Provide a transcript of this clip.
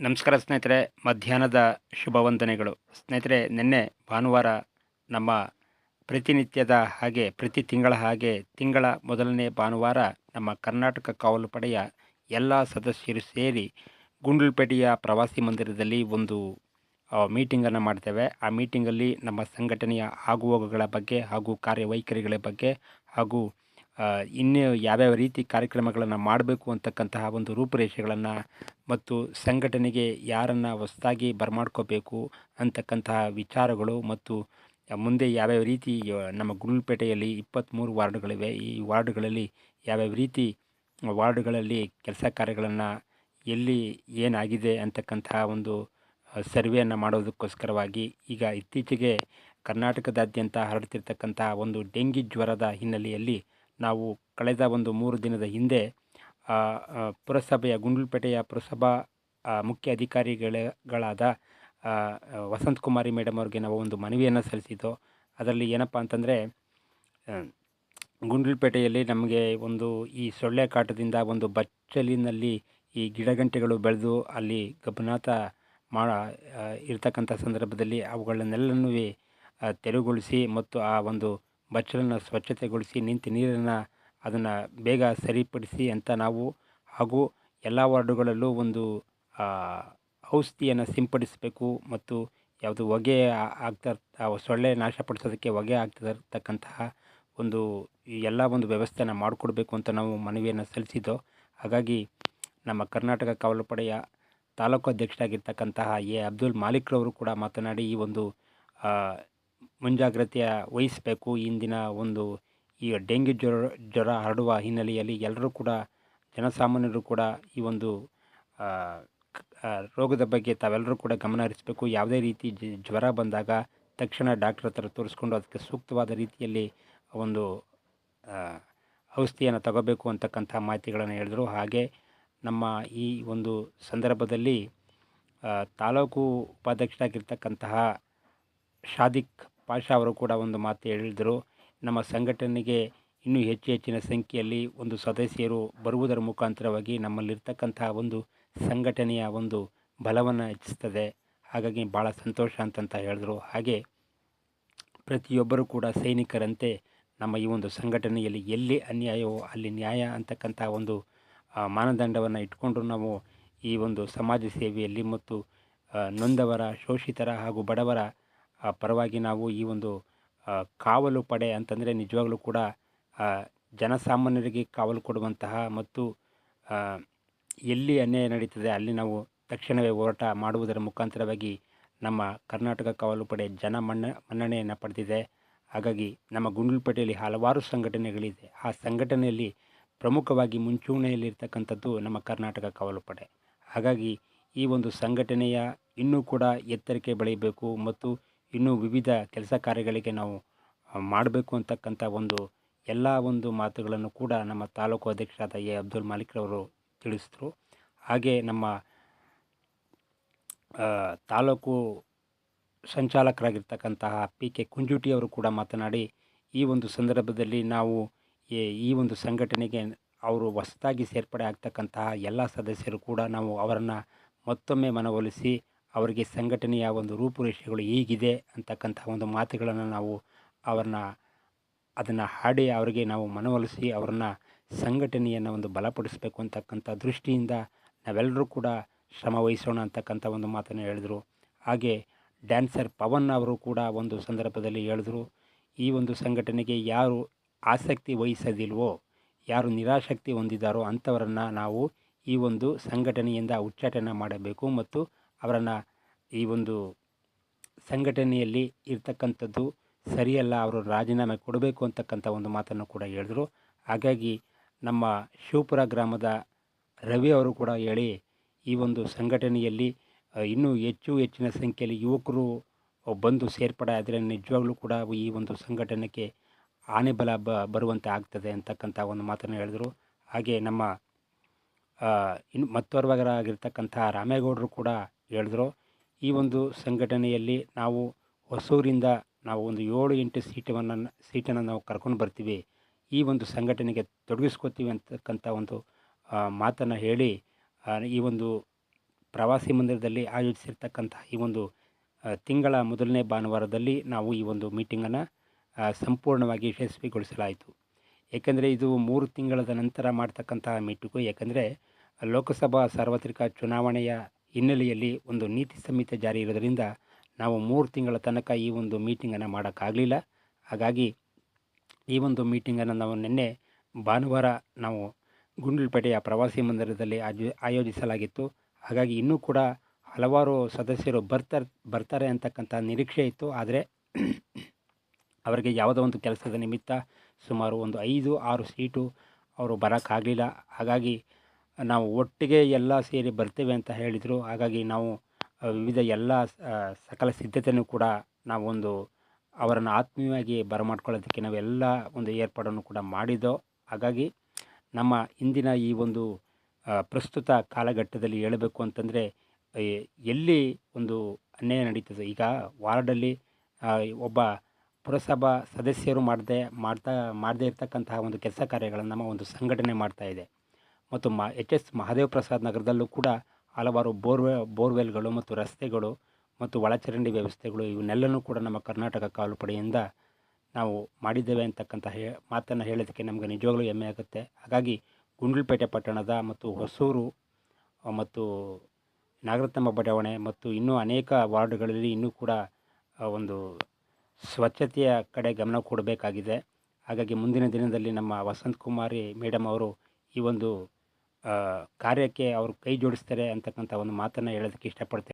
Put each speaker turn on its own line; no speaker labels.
ನಮಸ್ಕಾರ ಸ್ನೇಹಿತರೆ, ಮಧ್ಯಾಹ್ನದ ಶುಭವಂದನೆಗಳು. ಸ್ನೇಹಿತರೆ, ನಿನ್ನೆ ಭಾನುವಾರ ನಮ್ಮ ಪ್ರತಿನಿತ್ಯದ ಹಾಗೆ, ಪ್ರತಿ ತಿಂಗಳ ಹಾಗೆ, ತಿಂಗಳ ಮೊದಲನೇ ಭಾನುವಾರ ನಮ್ಮ ಕರ್ನಾಟಕ ಕಾವಲು ಪಡೆಯ ಎಲ್ಲ ಸದಸ್ಯರು ಸೇರಿ ಗುಂಡ್ಲುಪೇಟೆಯ ಪ್ರವಾಸಿ ಮಂದಿರದಲ್ಲಿ ಒಂದು ಮೀಟಿಂಗನ್ನು ಮಾಡ್ತೇವೆ. ಆ ಮೀಟಿಂಗಲ್ಲಿ ನಮ್ಮ ಸಂಘಟನೆಯ ಆಗುಹೋಗುಗಳ ಬಗ್ಗೆ ಹಾಗೂ ಕಾರ್ಯವೈಖರಿಗಳ ಬಗ್ಗೆ ಹಾಗೂ ಇನ್ನೂ ಯಾವ್ಯಾವ ರೀತಿ ಕಾರ್ಯಕ್ರಮಗಳನ್ನು ಮಾಡಬೇಕು ಅಂತಕ್ಕಂತಹ ಒಂದು ರೂಪುರೇಷೆಗಳನ್ನು ಮತ್ತು ಸಂಘಟನೆಗೆ ಯಾರನ್ನು ಹೊಸದಾಗಿ ಬರಮಾಡ್ಕೋಬೇಕು ಅಂತಕ್ಕಂತಹ ವಿಚಾರಗಳು ಮತ್ತು ಮುಂದೆ ಯಾವ್ಯಾವ ರೀತಿ ನಮ್ಮ ಗುಂಡ್ಲುಪೇಟೆಯಲ್ಲಿ ಇಪ್ಪತ್ತ್ಮೂರು ವಾರ್ಡ್ಗಳಿವೆ. ಈ ವಾರ್ಡ್ಗಳಲ್ಲಿ ಯಾವ್ಯಾವ ರೀತಿ ವಾರ್ಡ್ಗಳಲ್ಲಿ ಕೆಲಸ ಕಾರ್ಯಗಳನ್ನು ಎಲ್ಲಿ ಏನಾಗಿದೆ ಅಂತಕ್ಕಂತಹ ಒಂದು ಸರ್ವೆಯನ್ನು ಮಾಡೋದಕ್ಕೋಸ್ಕರವಾಗಿ ಈಗ ಇತ್ತೀಚೆಗೆ ಕರ್ನಾಟಕದಾದ್ಯಂತ ಹರಡ್ತಿರ್ತಕ್ಕಂತಹ ಒಂದು ಡೆಂಗಿ ಜ್ವರದ ಹಿನ್ನೆಲೆಯಲ್ಲಿ ನಾವು ಕಳೆದ ಒಂದು ಮೂರು ದಿನದ ಹಿಂದೆ ಪುರಸಭೆಯ ಗುಂಡ್ಲುಪೇಟೆಯ ಪುರಸಭಾ ಮುಖ್ಯ ಅಧಿಕಾರಿಗಳಾದ ವಸಂತ್ ಕುಮಾರಿ ಮೇಡಮ್ ಅವ್ರಿಗೆ ನಾವು ಒಂದು ಮನವಿಯನ್ನು ಸಲ್ಲಿಸಿದ್ದೋ. ಅದರಲ್ಲಿ ಏನಪ್ಪ ಅಂತಂದರೆ ಗುಂಡ್ಲುಪೇಟೆಯಲ್ಲಿ ನಮಗೆ ಒಂದು ಈ ಸೊಳ್ಳೆ ಕಾಟದಿಂದ ಒಂದು ಬಚ್ಚಲಿನಲ್ಲಿ ಈ ಗಿಡಗಂಟೆಗಳು ಬೆಳೆದು ಅಲ್ಲಿ ಗಮನಾಥ ಮಾ ಇರ್ತಕ್ಕಂಥ ಸಂದರ್ಭದಲ್ಲಿ ಅವುಗಳನ್ನೆಲ್ಲನೂ ತೆರವುಗೊಳಿಸಿ ಮತ್ತು ಆ ಒಂದು ಬಚ್ಚಲನ್ನು ಸ್ವಚ್ಛತೆಗೊಳಿಸಿ ನಿಂತ ನೀರನ್ನು ಅದನ್ನು ಬೇಗ ಸರಿಪಡಿಸಿ ಅಂತ ನಾವು ಹಾಗೂ ಎಲ್ಲ ವಾರ್ಡುಗಳಲ್ಲೂ ಒಂದು ಔಷಧಿಯನ್ನು ಸಿಂಪಡಿಸಬೇಕು ಮತ್ತು ಯಾವುದು ಹೊಗೆ ಆಗ್ತಾ ಸೊಳ್ಳೆ ನಾಶಪಡಿಸೋದಕ್ಕೆ ಹೊಗೆ ಆಗ್ತಾ ಇರ್ತಕ್ಕಂತಹ ಒಂದು ಎಲ್ಲ ಒಂದು ವ್ಯವಸ್ಥೆನ ಮಾಡಿಕೊಡ್ಬೇಕು ಅಂತ ನಾವು ಮನವಿಯನ್ನು ಸಲ್ಲಿಸಿದ್ದೋ. ಹಾಗಾಗಿ ನಮ್ಮ ಕರ್ನಾಟಕ ಕಾವಲು ಪಡೆಯ ತಾಲೂಕು ಅಧ್ಯಕ್ಷರಾಗಿರ್ತಕ್ಕಂತಹ ಎ. ಅಬ್ದುಲ್ ಮಾಲಿಕ್ರವರು ಕೂಡ ಮಾತನಾಡಿ ಈ ಒಂದು ಮುಂಜಾಗ್ರತೆಯ ವಹಿಸಬೇಕು. ಇಂದಿನ ಒಂದು ಈ ಡೆಂಗ್ಯೂ ಜ್ವರ ಜ್ವರ ಹರಡುವ ಹಿನ್ನೆಲೆಯಲ್ಲಿ ಎಲ್ಲರೂ ಕೂಡ, ಜನಸಾಮಾನ್ಯರು ಕೂಡ ಈ ಒಂದು ರೋಗದ ಬಗ್ಗೆ ತಾವೆಲ್ಲರೂ ಕೂಡ ಗಮನ ಹರಿಸಬೇಕು. ಯಾವುದೇ ರೀತಿ ಜ್ವರ ಬಂದಾಗ ತಕ್ಷಣ ಡಾಕ್ಟ್ರ್ ಹತ್ರ ತೋರಿಸ್ಕೊಂಡು ಅದಕ್ಕೆ ಸೂಕ್ತವಾದ ರೀತಿಯಲ್ಲಿ ಒಂದು ಔಷಧಿಯನ್ನು ತಗೋಬೇಕು ಅಂತಕ್ಕಂಥ ಮಾಹಿತಿಗಳನ್ನು ಹೇಳಿದರು. ಹಾಗೆ ನಮ್ಮ ಈ ಒಂದು ಸಂದರ್ಭದಲ್ಲಿ ತಾಲೂಕು ಉಪಾಧ್ಯಕ್ಷರಾಗಿರ್ತಕ್ಕಂತಹ ಶಾದಿಕ್ ಪಾಷಾ ಅವರು ಕೂಡ ಒಂದು ಮಾತು ಹೇಳಿದರು, ನಮ್ಮ ಸಂಘಟನೆಗೆ ಇನ್ನೂ ಹೆಚ್ಚು ಹೆಚ್ಚಿನ ಸಂಖ್ಯೆಯಲ್ಲಿ ಒಂದು ಸದಸ್ಯರು ಬರುವುದರ ಮುಖಾಂತರವಾಗಿ ನಮ್ಮಲ್ಲಿರ್ತಕ್ಕಂತಹ ಒಂದು ಸಂಘಟನೆಯ ಒಂದು ಬಲವನ್ನು ಹೆಚ್ಚಿಸ್ತದೆ. ಹಾಗಾಗಿ ಭಾಳ ಸಂತೋಷ ಅಂತಂತ ಹೇಳಿದ್ರು. ಹಾಗೆ ಪ್ರತಿಯೊಬ್ಬರೂ ಕೂಡ ಸೈನಿಕರಂತೆ ನಮ್ಮ ಈ ಒಂದು ಸಂಘಟನೆಯಲ್ಲಿ ಎಲ್ಲಿ ಅನ್ಯಾಯವೋ ಅಲ್ಲಿ ನ್ಯಾಯ ಅಂತಕ್ಕಂಥ ಒಂದು ಮಾನದಂಡವನ್ನು ಇಟ್ಕೊಂಡು ನಾವು ಈ ಒಂದು ಸಮಾಜ ಸೇವೆಯಲ್ಲಿ ಮತ್ತು ನೊಂದವರ, ಶೋಷಿತರ ಹಾಗೂ ಬಡವರ ಪರವಾಗಿ ನಾವು ಈ ಒಂದು ಕಾವಲು ಪಡೆ ಅಂತಂದರೆ ನಿಜವಾಗಲೂ ಕೂಡ ಜನಸಾಮಾನ್ಯರಿಗೆ ಕಾವಲು ಕೊಡುವಂತಹ ಮತ್ತು ಎಲ್ಲಿ ಅನ್ಯಾಯ ನಡೀತದೆ ಅಲ್ಲಿ ನಾವು ತಕ್ಷಣವೇ ಹೋರಾಟ ಮಾಡುವುದರ ಮುಖಾಂತರವಾಗಿ ನಮ್ಮ ಕರ್ನಾಟಕ ಕಾವಲು ಪಡೆ ಜನ ಮನ್ನ, ಮನ್ನಣೆಯನ್ನು ಪಡೆದಿದೆ. ಹಾಗಾಗಿ ನಮ್ಮ ಗುಂಡ್ಲುಪೇಟೆಯಲ್ಲಿ ಹಲವಾರು ಸಂಘಟನೆಗಳಿದೆ. ಆ ಸಂಘಟನೆಯಲ್ಲಿ ಪ್ರಮುಖವಾಗಿ ಮುಂಚೂಣಿಯಲ್ಲಿರ್ತಕ್ಕಂಥದ್ದು ನಮ್ಮ ಕರ್ನಾಟಕ ಕಾವಲು ಪಡೆ. ಹಾಗಾಗಿ ಈ ಒಂದು ಸಂಘಟನೆಯ ಇನ್ನೂ ಕೂಡ ಎತ್ತರಕ್ಕೆ ಬೆಳೆಯಬೇಕು ಮತ್ತು ಇನ್ನೂ ವಿವಿಧ ಕೆಲಸ ಕಾರ್ಯಗಳಿಗೆ ನಾವು ಮಾಡಬೇಕು ಅಂತಕ್ಕಂಥ ಒಂದು ಎಲ್ಲ ಒಂದು ಮಾತುಗಳನ್ನು ಕೂಡ ನಮ್ಮ ತಾಲೂಕು ಅಧ್ಯಕ್ಷರಾದ ಎ. ಅಬ್ದುಲ್ ಮಾಲಿಕ್ರವರು ತಿಳಿಸಿದ್ರು. ಹಾಗೆ ನಮ್ಮ ತಾಲೂಕು ಸಂಚಾಲಕರಾಗಿರ್ತಕ್ಕಂತಹ ಪಿ. ಕೆ. ಕುಂಜುಟಿಯವರು ಕೂಡ ಮಾತನಾಡಿ, ಈ ಒಂದು ಸಂದರ್ಭದಲ್ಲಿ ನಾವು ಈ ಒಂದು ಸಂಘಟನೆಗೆ ಅವರು ಹೊಸದಾಗಿ ಸೇರ್ಪಡೆ ಆಗ್ತಕ್ಕಂತಹ ಎಲ್ಲ ಸದಸ್ಯರು ಕೂಡ ನಾವು ಅವರನ್ನು ಮತ್ತೊಮ್ಮೆ ಮನವೊಲಿಸಿ ಅವರಿಗೆ ಸಂಘಟನೆಯ ಒಂದು ರೂಪುರೇಷೆಗಳು ಹೀಗಿದೆ ಅಂತಕ್ಕಂಥ ಒಂದು ಮಾತುಗಳನ್ನು ನಾವು ಅವ್ರನ್ನ ಅದನ್ನು ಹಾಡಿ ಅವರಿಗೆ ನಾವು ಮನವೊಲಿಸಿ ಅವರನ್ನು ಸಂಘಟನೆಯನ್ನು ಒಂದು ಬಲಪಡಿಸಬೇಕು ಅಂತಕ್ಕಂಥ ದೃಷ್ಟಿಯಿಂದ ನಾವೆಲ್ಲರೂ ಕೂಡ ಶ್ರಮ ವಹಿಸೋಣ ಅಂತಕ್ಕಂಥ ಒಂದು ಮಾತನ್ನು ಹೇಳಿದರು. ಹಾಗೆ ಡ್ಯಾನ್ಸರ್ ಪವನ್ ಅವರು ಕೂಡ ಒಂದು ಸಂದರ್ಭದಲ್ಲಿ ಹೇಳಿದ್ರು, ಈ ಒಂದು ಸಂಘಟನೆಗೆ ಯಾರು ಆಸಕ್ತಿ ವಹಿಸೋದಿಲ್ವೋ, ಯಾರು ನಿರಾಸಕ್ತಿ ಹೊಂದಿದ್ದಾರೋ ಅಂಥವರನ್ನು ನಾವು ಈ ಒಂದು ಸಂಘಟನೆಯಿಂದ ಉಚ್ಚಾಟನೆ ಮಾಡಬೇಕು ಮತ್ತು ಅವರನ್ನು ಈ ಒಂದು ಸಂಘಟನೆಯಲ್ಲಿ ಇರ್ತಕ್ಕಂಥದ್ದು ಸರಿಯಲ್ಲ, ಅವರು ರಾಜೀನಾಮೆ ಕೊಡಬೇಕು ಅಂತಕ್ಕಂಥ ಒಂದು ಮಾತನ್ನು ಕೂಡ ಹೇಳಿದರು. ಹಾಗಾಗಿ ನಮ್ಮ ಶಿವಪುರ ಗ್ರಾಮದ ರವಿ ಅವರು ಕೂಡ ಹೇಳಿ, ಈ ಒಂದು ಸಂಘಟನೆಯಲ್ಲಿ ಇನ್ನೂ ಹೆಚ್ಚು ಹೆಚ್ಚಿನ ಸಂಖ್ಯೆಯಲ್ಲಿ ಯುವಕರು ಬಂದು ಸೇರ್ಪಡೆ ಆದರೆ ನಿಜವಾಗ್ಲೂ ಕೂಡ ಈ ಒಂದು ಸಂಘಟನೆಗೆ ಆನೆ ಬಲ ಬ, ಬರುವಂತೆ ಆಗ್ತದೆ ಅಂತಕ್ಕಂಥ ಒಂದು ಮಾತನ್ನು ಹೇಳಿದರು. ಹಾಗೆ ನಮ್ಮ ಇನ್ನು ಮತ್ತೋರ್ವರಾಗಿರ್ತಕ್ಕಂಥ ರಾಮೇಗೌಡರು ಕೂಡ ಹೇಳಿದ್ರು. ಈ ಒಂದು ಸಂಘಟನೆಯಲ್ಲಿ ನಾವು ಹೊಸೂರಿಂದ ನಾವು ಒಂದು ಏಳು, ಎಂಟು ಸೀಟವನ್ನು, ಸೀಟನ್ನು ನಾವು ಕರ್ಕೊಂಡು ಬರ್ತೀವಿ. ಈ ಒಂದು ಸಂಘಟನೆಗೆ ತೊಡಗಿಸ್ಕೋತೀವಿ ಅಂತಕ್ಕಂಥ ಒಂದು ಮಾತನ್ನು ಹೇಳಿ ಈ ಒಂದು ಪ್ರವಾಸಿ ಮಂದಿರದಲ್ಲಿ ಆಯೋಜಿಸಿರ್ತಕ್ಕಂಥ ಈ ಒಂದು ತಿಂಗಳ ಮೊದಲನೇ ಭಾನುವಾರದಲ್ಲಿ ನಾವು ಈ ಒಂದು ಮೀಟಿಂಗನ್ನು ಸಂಪೂರ್ಣವಾಗಿ ಯಶಸ್ವಿಗೊಳಿಸಲಾಯಿತು. ಏಕೆಂದರೆ ಇದು ಮೂರು ತಿಂಗಳದ ನಂತರ ಮಾಡ್ತಕ್ಕಂತಹ ಮೀಟಿಂಗು. ಏಕೆಂದರೆ ಲೋಕಸಭಾ ಸಾರ್ವತ್ರಿಕ ಚುನಾವಣೆಯ ಹಿನ್ನೆಲೆಯಲ್ಲಿ ಒಂದು ನೀತಿ ಸಂಹಿತೆ ಜಾರಿ ಇರೋದರಿಂದ ನಾವು ಮೂರು ತಿಂಗಳ ತನಕ ಈ ಒಂದು ಮೀಟಿಂಗನ್ನು ಮಾಡೋಕ್ಕಾಗಲಿಲ್ಲ. ಹಾಗಾಗಿ ಈ ಒಂದು ಮೀಟಿಂಗನ್ನು ನಾವು ನಿನ್ನೆ ಭಾನುವಾರ ನಾವು ಗುಂಡ್ಲುಪೇಟೆಯ ಪ್ರವಾಸಿ ಮಂದಿರದಲ್ಲಿ ಆಜು, ಆಯೋಜಿಸಲಾಗಿತ್ತು. ಹಾಗಾಗಿ ಇನ್ನೂ ಕೂಡ ಹಲವಾರು ಸದಸ್ಯರು ಬರ್ತಾರೆ ಬರ್ತಾರೆ ಅಂತಕ್ಕಂಥ ನಿರೀಕ್ಷೆ ಇತ್ತು. ಆದರೆ ಅವರಿಗೆ ಯಾವುದೋ ಒಂದು ಕೆಲಸದ ನಿಮಿತ್ತ ಸುಮಾರು ಒಂದು ಐದು, ಆರು ಸೀಟು ಅವರು ಬರೋಕ್ಕಾಗಲಿಲ್ಲ. ಹಾಗಾಗಿ ನಾವು ಒಟ್ಟಿಗೆ ಎಲ್ಲ ಸೇರಿ ಬರ್ತೇವೆ ಅಂತ ಹೇಳಿದರು. ಹಾಗಾಗಿ ನಾವು ವಿವಿಧ ಎಲ್ಲ ಸಕಲ ಸಿದ್ಧತೆಯನ್ನು ಕೂಡ ನಾವೊಂದು ಅವರನ್ನು ಆತ್ಮೀಯವಾಗಿ ಬರಮಾಡ್ಕೊಳ್ಳೋದಕ್ಕೆ ನಾವೆಲ್ಲ ಒಂದು ಏರ್ಪಾಡನ್ನು ಕೂಡ ಮಾಡಿದ್ದೋ, ಹಾಗಾಗಿ ನಮ್ಮ ಇಂದಿನ ಈ ಒಂದು ಪ್ರಸ್ತುತ ಕಾಲಘಟ್ಟದಲ್ಲಿ ಹೇಳಬೇಕು ಅಂತಂದರೆ ಎಲ್ಲಿ ಒಂದು ಅನ್ಯಾಯ ನಡೀತದೆ. ಈಗ ವಾರ್ಡಲ್ಲಿ ಒಬ್ಬ ಪುರಸಭಾ ಸದಸ್ಯರು ಮಾಡದೆ, ಮಾಡ್ತಾ, ಮಾಡದೇ ಇರ್ತಕ್ಕಂತಹ ಒಂದು ಕೆಲಸ ಕಾರ್ಯಗಳನ್ನು ನಮ್ಮ ಒಂದು ಸಂಘಟನೆ ಮಾಡ್ತಾ ಇದೆ. ಮತ್ತು ಮ, ಎಚ್ ಎಸ್ ಮಹಾದೇವ ಪ್ರಸಾದ್ ನಗರದಲ್ಲೂ ಕೂಡ ಹಲವಾರು ಬೋರ್ವೆ, ಬೋರ್ವೆಲ್ಗಳು ಮತ್ತು ರಸ್ತೆಗಳು ಮತ್ತು ಒಳಚರಂಡಿ ವ್ಯವಸ್ಥೆಗಳು ಇವನ್ನೆಲ್ಲನೂ ಕೂಡ ನಮ್ಮ ಕರ್ನಾಟಕ ಕಾಲುಪಡೆಯಿಂದ ನಾವು ಮಾಡಿದ್ದೇವೆ ಅಂತಕ್ಕಂಥ ಹೇ, ಮಾತನ್ನು ಹೇಳೋದಕ್ಕೆ ನಮಗೆ ನಿಜವಾಗ್ಲೂ ಹೆಮ್ಮೆ ಆಗುತ್ತೆ. ಹಾಗಾಗಿ ಗುಂಡ್ಲುಪೇಟೆ ಪಟ್ಟಣದ ಮತ್ತು ಹೊಸೂರು ಮತ್ತು ನಾಗರತ್ನಮ್ಮ ಬಡಾವಣೆ ಮತ್ತು ಇನ್ನೂ ಅನೇಕ ವಾರ್ಡ್ಗಳಲ್ಲಿ ಇನ್ನೂ ಕೂಡ ಒಂದು ಸ್ವಚ್ಛತೆಯ ಕಡೆ ಗಮನ ಕೊಡಬೇಕಾಗಿದೆ. ಹಾಗಾಗಿ ಮುಂದಿನ ದಿನದಲ್ಲಿ ನಮ್ಮ ವಸಂತ್ ಕುಮಾರಿ ಮೇಡಮ್ ಅವರು ಈ ಒಂದು ಕಾರ್ಯಕ್ಕೆ ಅವರು ಕೈ ಜೋಡಿಸ್ತಾರೆ ಅಂತಕ್ಕಂಥ ಒಂದು ಮಾತನ್ನು ಹೇಳೋದಕ್ಕೆ ಇಷ್ಟಪಡ್ತೇನೆ.